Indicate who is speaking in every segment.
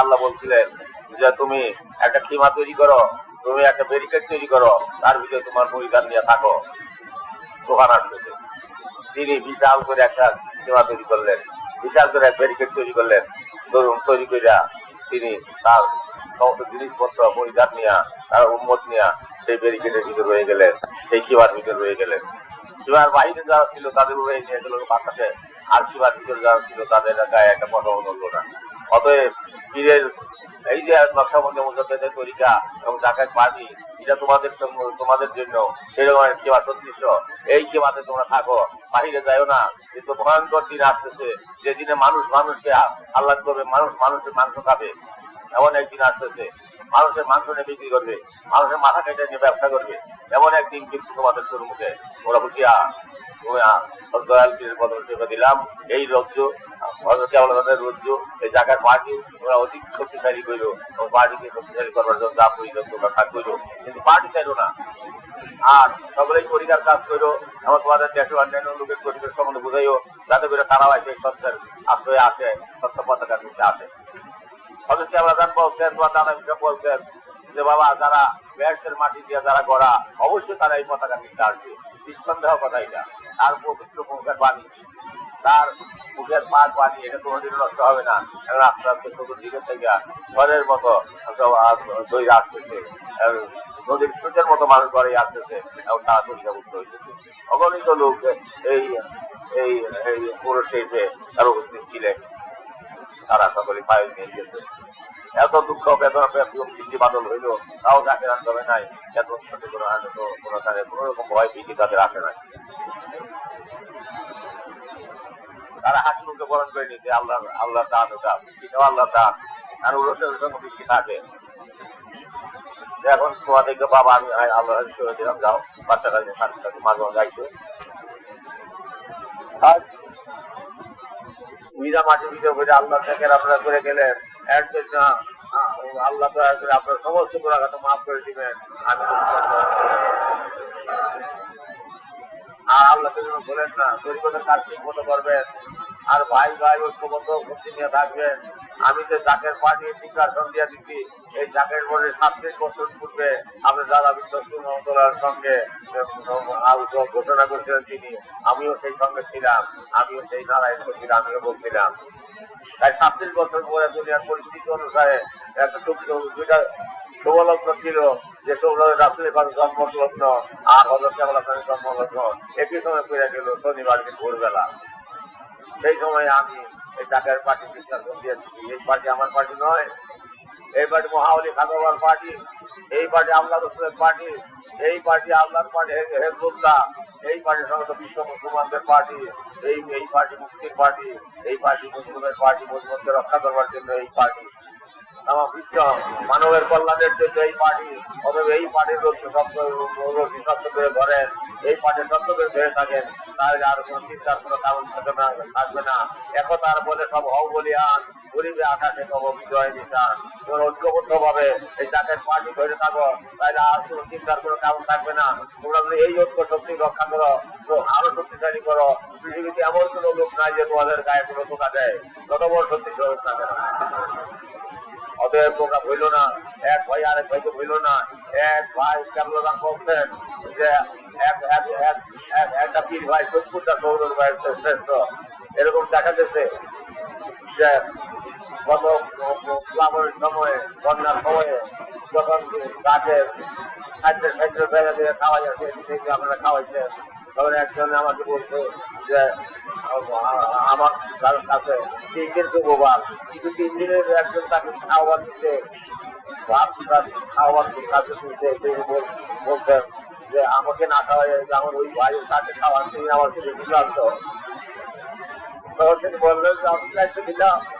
Speaker 1: আল্লাহ বলছিলেন যে, তুমি একটা খিমা তৈরি করো, তুমি একটা ব্যারিকেড তৈরি করো, তার ভিতরে তোমার নিয়ে থাকো। দোকান তিনি বিশাল করে একটা সীমা তৈরি করলেন, বিশাল করে ব্যারিকেড তৈরি করলেন। ধরুন, তৈরি করিয়া তিনি তার সমস্ত জিনিসপত্র, পরিধান নিয়ে, তার উন্মত নিয়ে সেই ব্যারিকেডের ভিতরে রয়ে গেলেন, সেই কিবার ভিতরে রয়ে গেলেন। কিবার বাহিরে যারা ছিল, তাদের বাতাসে আর কিবার ভিতরে যারা ছিল, তাদের গায়ে একটা পটল ধরলো না। অতএব পীরের এই যে নকশাবন্দি মুজাদ্দেদের তরিকা এবং জাকাত পার্টি এটা তোমাদের তোমাদের জন্য সেরকম কেবা সদৃশ্য এই কেবাতে তোমরা থাকো, বাহিরে যাইও না। কিন্তু ভয়ঙ্কর দিন আসতেছে। যে দিনে মানুষ মানুষকে আল্লাহ করবে, মানুষ মানুষের মাংস খাবে। এমন একদিন আসতেছে, মানুষের মাংস নিয়ে বিক্রি করবে, মানুষের মাথা কেটে নিয়ে ব্যবসা করবে, এমন একদিন কিন্তু তোমাদের তোর মুখে ওরা বুঝিয়া দিলাম এই রজ্জ রজ্জ এই জায়গার পার্টি ওরা অধিক শক্তিশালী করল পার্টিকে শক্তিশালী করবার জন্য যা প্রয়োজন, তোমরা কাজ করো। কিন্তু পার্টি চাইলো না। আর সকলেই পরিকার কাজ করো আমার তোমাদের দেশে অন্যান্য লোকের পরিবেশ সম্বন্ধে বুঝাইও, যাতে করে তারাও আসে সত্যের আশ্রয়ে আসে সত্য পতাকার নিচে আসে। অথচ আমরা বলছেন বা বলছেন যে, বাবা, যারা ব্যাসের মাটি দিয়ে যারা গড়া, অবশ্যই তারা এই পতাকা নিতে আসবে। নিঃসন্দেহ কথা এটা। তার পবিত্র মুখের বাণী তার মুখের পার পানি, এটা কোনোদিন নষ্ট হবে না। এখন আস্তে আস্তে চতুর্দিকে থেকে ঘরের মতো দই আসতেছে। নদীর স্রোতের মতো মানুষ ঘরে আসতেছে এবং তারা পরীক্ষাভুক্ত হইতেছে। অগণিত লোক এই এই এই পুরো শেষে তার উপস্থিত ছিলেন। তারা সকলে পায়ে নিয়ে গেছে। এত দুঃখ, বেদনা বৃষ্টি বাদল হইল, তাও তাকে আনতে নাই, এত উন্নতি কোনো আনন্দ, কোনো তাদের কোনো রকম ভয়, ভীতি তাদের আসে নাই। তারা হাসি মুখে বরণ করে নিতে আল্লাহ আল্লাহ দান ওটা বৃষ্টিটাও আল্লাহ দান। আর রোষের সঙ্গে বৃষ্টি থাকে। এখন তোমাদেরকে বাবা, আমি আল্লাহ করে দিলাম, যাও। সাথে সাথে মাঝে মাঝে গাইছো। নিজা মাটি দিতে করে আল্লাহ থেকে আপনারা করে গেলেন। এর জন্য আল্লাহ করে আপনার সমস্ত গুণাঘাত মাফ করে দিবেন। আর আল্লাহ বলেন না, গরিবদের কাজ ঠিক মতো করবেন। আর ভাই ভাই, ঐক্যবদ্ধ ভর্তি নিয়ে থাকবেন। আমি যে জাকের পানি নির্বাচন দিয়ে দিচ্ছি, এই জাকের বোর্ডে ছাব্বিশ বছর পূর্বে আপনি যারা বিশ্বস্ত মহতলার সঙ্গে ঘোষণা করেছিলেন তিনি। আমিও সেই সঙ্গে ছিলাম, আমিও সেই নারায়ণ ছিলাম আমিও বলছিলাম তাই সাতত্রিশ বছর পরে দুনিয়ার পরিস্থিতি অনুসারে একটা দুইটা শুভলগ্ন ছিল যে শুভলগ্ন রাত্রে পাশে জন্মলগ্ন, আর হজর আপনার জন্মলগ্ন। একই সময় পেরে গেল শনিবার দিন ভোরবেলা। সেই সময় আমি এই টাকার পার্টি বিশ্বাস দিয়েছি এই পার্টি আমার পার্টি নয়, এই পার্টি মহাবলী খাদার পার্টি, এই পার্টি আল্লাহ রসুলের পার্টি, এই পার্টি আল্লাহর পার্টি হেজবুল্লাহ এই পার্টি সমস্ত বিশ্ব মুসলমানদের পার্টি, এই এই পার্টি মুক্তির পার্টি, এই পার্টি মুসলিমের পার্টি মুসলিমকে রক্ষা করবার জন্য এই পার্টি। আমার বিশ্ব মানবের কল্যাণের জন্য এই পার্টি, অতএব এই পার্টির লোক রোগী করে ধরেন এই পার্টির শব্দ করে ধরে থাকেন। তাহলে আর কোনো চিন্তার কোনো কারণ থাকে না, থাকবে না। একতার বলে সব হও বলিয়ান গরিবে আকাশে কব বিজয় নিশান। তোমরা ঐক্যবদ্ধ ভাবে এই জাতের পার্টি ধরে থাকো, তাহলে আর কোনো চিন্তার কোনো কারণ থাকবে না। তোমরা এই ঐক্য শক্তি রক্ষা করো, তো আরও শক্তিশালী করো। পৃথিবীতে এমন কোনো লোক নাই যে তোমাদের গায়ে কোনো টোকা দেয়। তত বড় শক্তি থাকে না অতএব তোমরা ভইল না। এক ভাই আরেক ভাইকে ভইল না। এক ভাই কেমন বলছেন যে এক এক এক, এক- একটা পীর ভাই সত্তরটা সৌরভ ভাই শ্রেষ্ঠ। এরকম দেখা গেছে যে গত প্লাবনের সময়ে, বন্যার সময়ে যখন গাছে খাদ্যের খাদ্য বেড়া দিয়ে খাওয়া যাচ্ছে সেই আপনারা খাওয়াইছেন। তখন একজন আমাকে বলছে যে, আমার কাছে তিন দিন তো বোবাল কিন্তু তিন দিনের একজন তাকে খাওয়ার দিতে ভাত তার খাওয়ার কাছে বল- বলতেন যে, আমাকে না খাওয়াই আমার ওই ভাই তাকে খাওয়ার তিনি আমার থেকে বিভ্রান্ত। তখন তিনি বললেন যে, আমি দিলাম।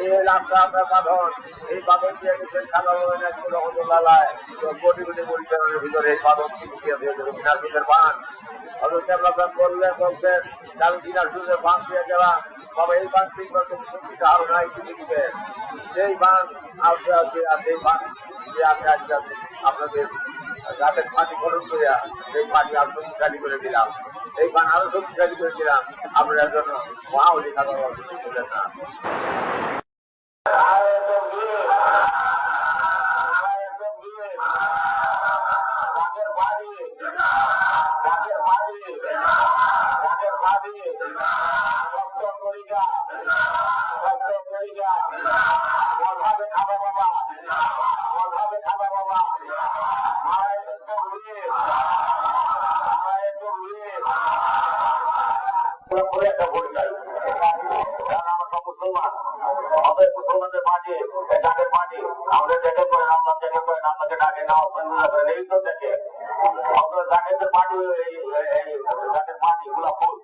Speaker 1: এই রাস্তা আপনার বাঁধন। এই বাঁধন দিয়ে খালা রহমতুল্লাহ কোটি ভিতরে এই বাঁধন কি ঢুকিয়ে বাঁধ। দিয়ে গেলাম এই বাঁধ ঠিক করতে শক্তিটা আরও নাই কিছু দিবে। সেই বাঁধ আসতে আসতে, আর সেই বাঁধ আমি আজকে আপনাদের গাছের পানি খরচ করে সেই পানি আরও শক্তিশালী করে দিলাম। এই পানি আরও শক্তিশালী করে দিলাম। আপনার জন্য না গাছের বাড়ি গাছের বাড়ি গাছের বাড়ি রক্ত করিকা রক্ত করিকা বলভাবে খাবা বাবা বলভাবে খাবা বাবা মায়ের তো উড়িয়ে মায়ের তো উড়িয়ে একটা পরিচয় কারণ আমরা সব মুসলমান আমাদের মুসলমানদের মাঝে যাদের মাঝে আমাদের দেখে করেন আল্লাহ দেখে করেন আপনাকে ডাকে না আপনার মাটি গোলাপ ফুল